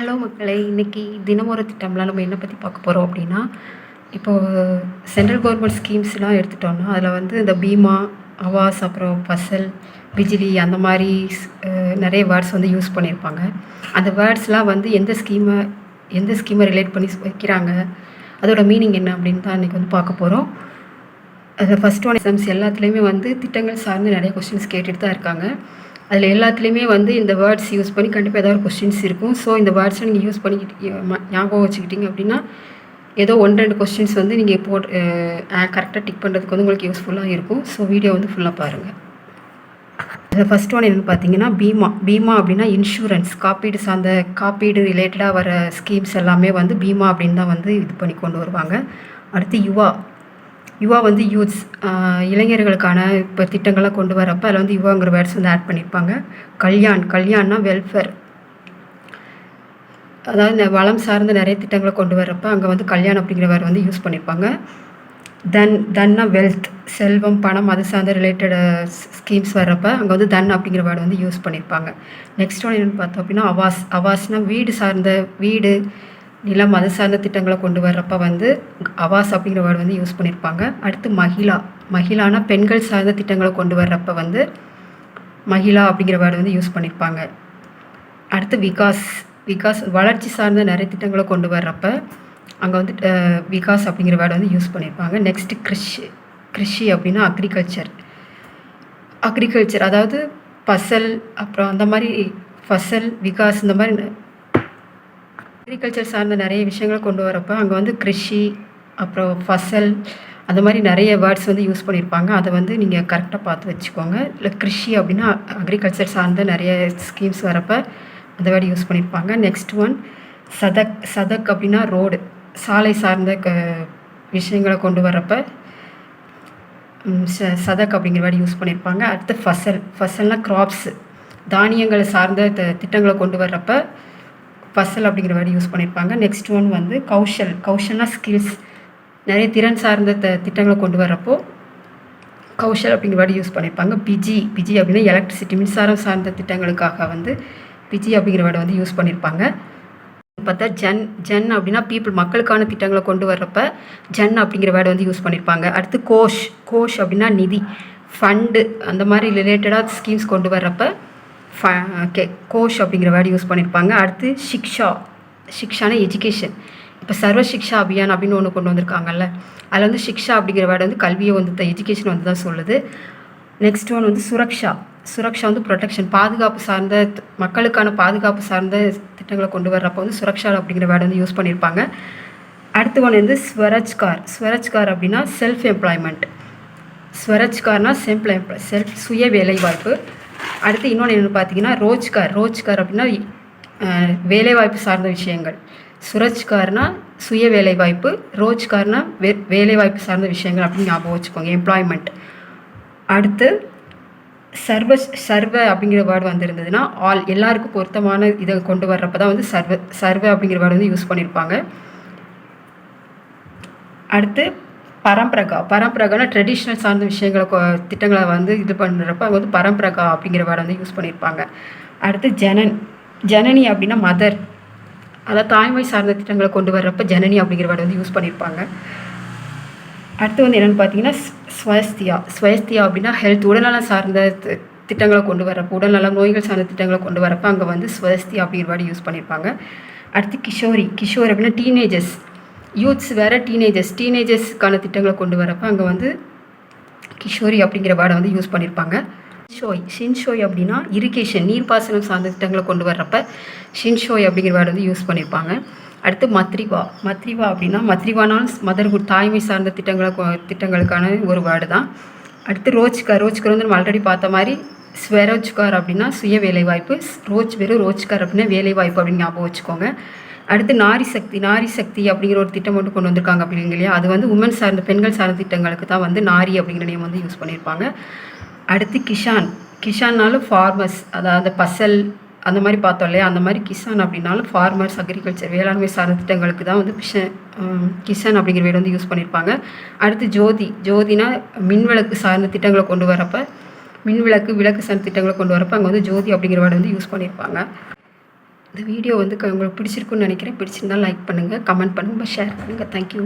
Hello மக்களை இன்றைக்கி தினமொரு திட்டம்லாம் நம்ம என்ன பற்றி பார்க்க போகிறோம் அப்படின்னா இப்போது சென்ட்ரல் கவர்மெண்ட் ஸ்கீம்ஸ்லாம் எடுத்துட்டோம்னா அதில் வந்து இந்த பீமா அவாஸ் அப்புறம் ஃபசல் பிஜிலி அந்த மாதிரி நிறைய வேர்ட்ஸ் வந்து யூஸ் பண்ணியிருப்பாங்க. அந்த வேர்ட்ஸ்லாம் வந்து எந்த ஸ்கீமை எந்த ஸ்கீமை ரிலேட் பண்ணி வைக்கிறாங்க அதோட மீனிங் என்ன அப்படின்னு தான் இன்றைக்கி வந்து பார்க்க போகிறோம் அதில் ஃபஸ்ட் ஒன் எக்ஸாம்ஸ் எல்லாத்துலேயுமே வந்து திட்டங்கள் சார்ந்து நிறைய கொஸ்டின்ஸ் கேட்டுட்டு தான் இருக்காங்க. அதில் எல்லாத்துலேயுமே வந்து இந்த வேர்ட்ஸ் யூஸ் பண்ணி கண்டிப்பாக ஏதாவது ஒரு கொஸ்டின்ஸ் இருக்கும். ஸோ இந்த வேர்ட்ஸை நீங்கள் யூஸ் பண்ணிக்கிட்டு ஞாபகம் வச்சுக்கிட்டீங்க அப்படின்னா ஏதோ ஒன்று ரெண்டு கொஸ்டின்ஸ் வந்து நீங்கள் போட் கரெக்டாக டிக் பண்ணுறதுக்கு வந்து உங்களுக்கு யூஸ்ஃபுல்லாக இருக்கும். ஸோ வீடியோ வந்து ஃபுல்லாக பாருங்கள் இதில் ஃபஸ்ட் ஒன் என்னென்னு பார்த்தீங்கன்னா பீமா. பீமா அப்படின்னா இன்சூரன்ஸ் காப்பீடு சார்ந்த காப்பீடு ரிலேட்டடாக வர ஸ்கீம்ஸ் எல்லாமே வந்து பீமா அப்படின்னு தான் வந்து இது பண்ணி கொண்டு வருவாங்க. அடுத்து யுவா. யுவா வந்து யூத்ஸ் இளைஞர்களுக்கான இப்போ திட்டங்கள்லாம் கொண்டு வரப்போ அதில் வந்து யுவாங்கிற வேர்ட்ஸ் வந்து ஆட் பண்ணியிருப்பாங்க கல்யாண் கல்யாண்னா வெல்ஃபேர் அதாவது இந்த வளம் சார்ந்த நிறைய திட்டங்களை கொண்டு வரப்போ அங்கே வந்து கல்யாணம் அப்படிங்கிற வேர்டு வந்து யூஸ் பண்ணியிருப்பாங்க தன் தன்னா வெல்த் செல்வம் பணம் அது சார்ந்த ரிலேட்டட் ஸ்கீம்ஸ் வர்றப்ப அங்கே வந்து தன் அப்படிங்கிற வேர்டு வந்து யூஸ் பண்ணியிருப்பாங்க நெக்ஸ்ட் ஒன் என்னென்னு பார்த்தோம் அப்படின்னா அவாஸ் அவாஸ்னால் வீடு சார்ந்த வீடு நிலம் அது சார்ந்த திட்டங்களை கொண்டு வர்றப்ப வந்து அவாஸ் அப்படிங்கிற வேர்டு வந்து யூஸ் பண்ணியிருப்பாங்க அடுத்து மகிழா. மகிழானா பெண்கள் சார்ந்த திட்டங்களை கொண்டு வர்றப்ப வந்து மகிழா அப்படிங்கிற வேர்டு வந்து யூஸ் பண்ணியிருப்பாங்க அடுத்து விகாஸ். விகாஸ் வளர்ச்சி சார்ந்த நிறைய திட்டங்களை கொண்டு வர்றப்ப அங்கே வந்து விகாஸ் அப்படிங்கிற வேர்டு வந்து யூஸ் பண்ணியிருப்பாங்க நெக்ஸ்ட்டு கிருஷி. கிருஷி அப்படின்னா அக்ரிகல்ச்சர் அக்ரிகல்ச்சர் அதாவது பசல் அப்புறம் அந்த மாதிரி ஃபசல் விகாஸ் இந்த மாதிரி அக்ரிகல்ச்சர் சார்ந்த நிறைய விஷயங்களை கொண்டு வரப்போ அங்கே வந்து கிருஷி அப்புறம் ஃபசல் அந்த மாதிரி நிறைய வேர்ட்ஸ் வந்து யூஸ் பண்ணியிருப்பாங்க அதை வந்து நீங்கள் கரெக்டாக பார்த்து வச்சுக்கோங்க. இல்லை கிருஷி அப்படின்னா அக்ரிகல்ச்சர் சார்ந்த நிறைய ஸ்கீம்ஸ் வரப்போ அந்த வேர்டு யூஸ் பண்ணியிருப்பாங்க நெக்ஸ்ட் ஒன் சதக் சதக் அப்படின்னா ரோடு சாலை சார்ந்த க விஷயங்களை கொண்டு வரப்போ சதக் அப்படிங்கிற வேர்டு யூஸ் பண்ணியிருப்பாங்க அடுத்து ஃபசல் ஃபசல்னால் க்ராப்ஸு தானியங்களை சார்ந்த த- திட்டங்களை கொண்டு வர்றப்போ பசல் அப்படிங்கிற வேர்டு யூஸ் பண்ணியிருப்பாங்க நெக்ஸ்ட் ஒன் வந்து கௌஷல். கௌஷல்னா ஸ்கில்ஸ் நிறைய திறன் சார்ந்த த திட்டங்களை கொண்டு வர்றப்போ கௌஷல் அப்படிங்கிற வேர்டு யூஸ் பண்ணியிருப்பாங்க பிஜி பிஜி அப்படின்னா எலக்ட்ரிசிட்டி மின்சாரம் சார்ந்த திட்டங்களுக்காக வந்து பிஜி அப்படிங்கிற வேர்டை வந்து யூஸ் பண்ணியிருப்பாங்க பார்த்தா ஜன் ஜன் அப்படின்னா பீப்புள் மக்களுக்கான திட்டங்களை கொண்டு வர்றப்ப ஜன் அப்படிங்கிற வேர்டை வந்து யூஸ் பண்ணியிருப்பாங்க அடுத்து கோஷ். கோஷ் அப்படின்னா நிதி ஃபண்டு அந்த மாதிரி ரிலேட்டடாக ஸ்கீம்ஸ் கொண்டு வர்றப்ப கே கோஷ் அப்படிங்கிற வேர்டு யூஸ் பண்ணியிருப்பாங்க அடுத்து சிக்ஷா சிக்ஷானா எஜுகேஷன் இப்போ சர்வ சிக்ஷா அபியான் அப்படின்னு ஒன்று கொண்டு வந்திருக்காங்கல்ல அதில் வந்து சிக்ஷா அப்படிங்கிற வேர்டு வந்து கல்வியை வந்து எஜுகேஷன் வந்து தான் சொல்லுது. நெக்ஸ்ட் ஒன் வந்து சுரக்ஷா. சுரக்ஷா வந்து ப்ரொடெக்ஷன் பாதுகாப்பு சார்ந்த மக்களுக்கான பாதுகாப்பு சார்ந்த திட்டங்களை கொண்டு வர்றப்போ வந்து சுரக்ஷா அப்படிங்கிற வேர்டு வந்து யூஸ் பண்ணியிருப்பாங்க அடுத்து ஒன்று வந்து ஸ்வரஜ்கார். ஸ்வரஜ்கார் அப்படின்னா செல்ஃப் எம்ப்ளாய்மெண்ட் ஸ்வரஜ்கார்னால் செல்ஃப் செல்ஃப் சுய வேலைவாய்ப்பு. அடுத்து இன்னொன்று என்னென்னு பார்த்தீங்கன்னா ரோஜ்கார். ரோஜ்கார் அப்படின்னா வேலைவாய்ப்பு சார்ந்த விஷயங்கள். சுரஜ்கார்னா சுய வேலைவாய்ப்பு ரோஜ்கார்னா வே வேலைவாய்ப்பு சார்ந்த விஷயங்கள் அப்படின்னு ஞாபகம் வச்சுக்கோங்க எம்ப்ளாய்மெண்ட் அடுத்து சர்வ சர்வ அப்படிங்கிற வேர்டு வந்திருந்ததுன்னா ஆல் எல்லாருக்கும் பொருத்தமான இதை கொண்டு வர்றப்ப தான் வந்து சர்வ சர்வ அப்படிங்கிற வேர்டு வந்து யூஸ் பண்ணியிருப்பாங்க அடுத்து பரம்பரகா. பரம்பரகான ட்ரெடிஷ்னல் சார்ந்த விஷயங்களை கொ- திட்டங்களை வந்து இது பண்ணுறப்ப அவங்க வந்து பரம்பரகா அப்படிங்கிற வேர்டை வந்து யூஸ் பண்ணியிருப்பாங்க அடுத்து ஜனன். ஜனனி அப்படின்னா மதர் அதாவது தாய்மை சார்ந்த திட்டங்களை கொண்டு வர்றப்ப ஜனனி அப்படிங்கிற வேர்டை வந்து யூஸ் பண்ணியிருப்பாங்க அடுத்து வந்து என்னென்னு பார்த்தீங்கன்னா ஸ்வஸ்தியா. ஸ்வஸ்தியா அப்படின்னா ஹெல்த் உடல்நலம் சார்ந்த திட்டங்களை கொண்டு வரப்போ உடல்நலம் நோய்கள் சார்ந்த திட்டங்களை கொண்டு வரப்போ அங்கே வந்து ஸ்வஸ்தி அப்படிங்கிற வேர்டு யூஸ் பண்ணியிருப்பாங்க அடுத்து கிஷோரி. கிஷோர் அப்படின்னா டீனேஜர்ஸ் யூத்ஸ் வேறு டீனேஜர்ஸ். டீனேஜர்ஸ்க்கான திட்டங்களை கொண்டு வரப்போ அங்கே வந்து கிஷோரி அப்படிங்கிற வேர்டை வந்து யூஸ் பண்ணியிருப்பாங்க ஷோய் ஷின்ஷோய் அப்படின்னா இரிகேஷன் நீர்ப்பாசனம் சார்ந்த திட்டங்களை கொண்டு வர்றப்ப ஷின்ஷோய் அப்படிங்கிற வேர்டு வந்து யூஸ் பண்ணியிருப்பாங்க அடுத்து மத்ரிவா. மத்ரிவா அப்படின்னா மத்ரிவானாலும் மதர்ஹுட் தாய்மை சார்ந்த திட்டங்களை கொ- திட்டங்களுக்கான ஒரு வேர்டு தான். அடுத்து ரோஜ்கார். ரோஜ்கார் வந்து நம்ம ஆல்ரெடி பார்த்த மாதிரி ஸ்வரோஜ்கார் அப்படின்னா சுய வேலைவாய்ப்பு. ரோஜ் வெறும் ரோஜ்கார் அப்படின்னா வேலைவாய்ப்பு அப்படின்னு ஞாபகம் வச்சுக்கோங்க. அடுத்து நாரி சக்தி நாரி சக்தி அப்படிங்கிற ஒரு திட்டம் மட்டும் கொண்டு வந்திருக்காங்க அப்படிங்க இல்லையா? அது வந்து உமன் சார்ந்த பெண்கள் சார்ந்த திட்டங்களுக்கு தான் வந்து நாரி அப்படிங்கிற நேம் வந்து யூஸ் பண்ணியிருப்பாங்க. அடுத்து கிஷான். கிஷான்னாலும் ஃபார்மர்ஸ் அதாவது பசல் அந்த மாதிரி பார்த்தோம் இல்லையா? அந்த மாதிரி கிசான் அப்படின்னாலும் ஃபார்மர்ஸ் அக்ரிகல்ச்சர் வேளாண்மை சார்ந்த திட்டங்களுக்கு தான் வந்து கிஷன் கிசான் அப்படிங்கிற வேர்டு வந்து யூஸ் பண்ணியிருப்பாங்க. அடுத்து ஜோதி. ஜோதினா மின்விளக்கு சார்ந்த திட்டங்களை கொண்டு வரப்போ மின்விளக்கு விளக்கு சார்ந்த திட்டங்களை கொண்டு வரப்போ அங்கே வந்து ஜோதி அப்படிங்கிற வேர்டு வந்து யூஸ் பண்ணியிருப்பாங்க. இந்த வீடியோ வந்து உங்களுக்கு பிடிச்சிருக்குன்னு நினைக்கிறேன். பிடிச்சிருந்தால் லைக் பண்ணுங்கள் கமெண்ட் பண்ணுங்கள் ஷேர் பண்ணுங்கள் தேங்க்யூ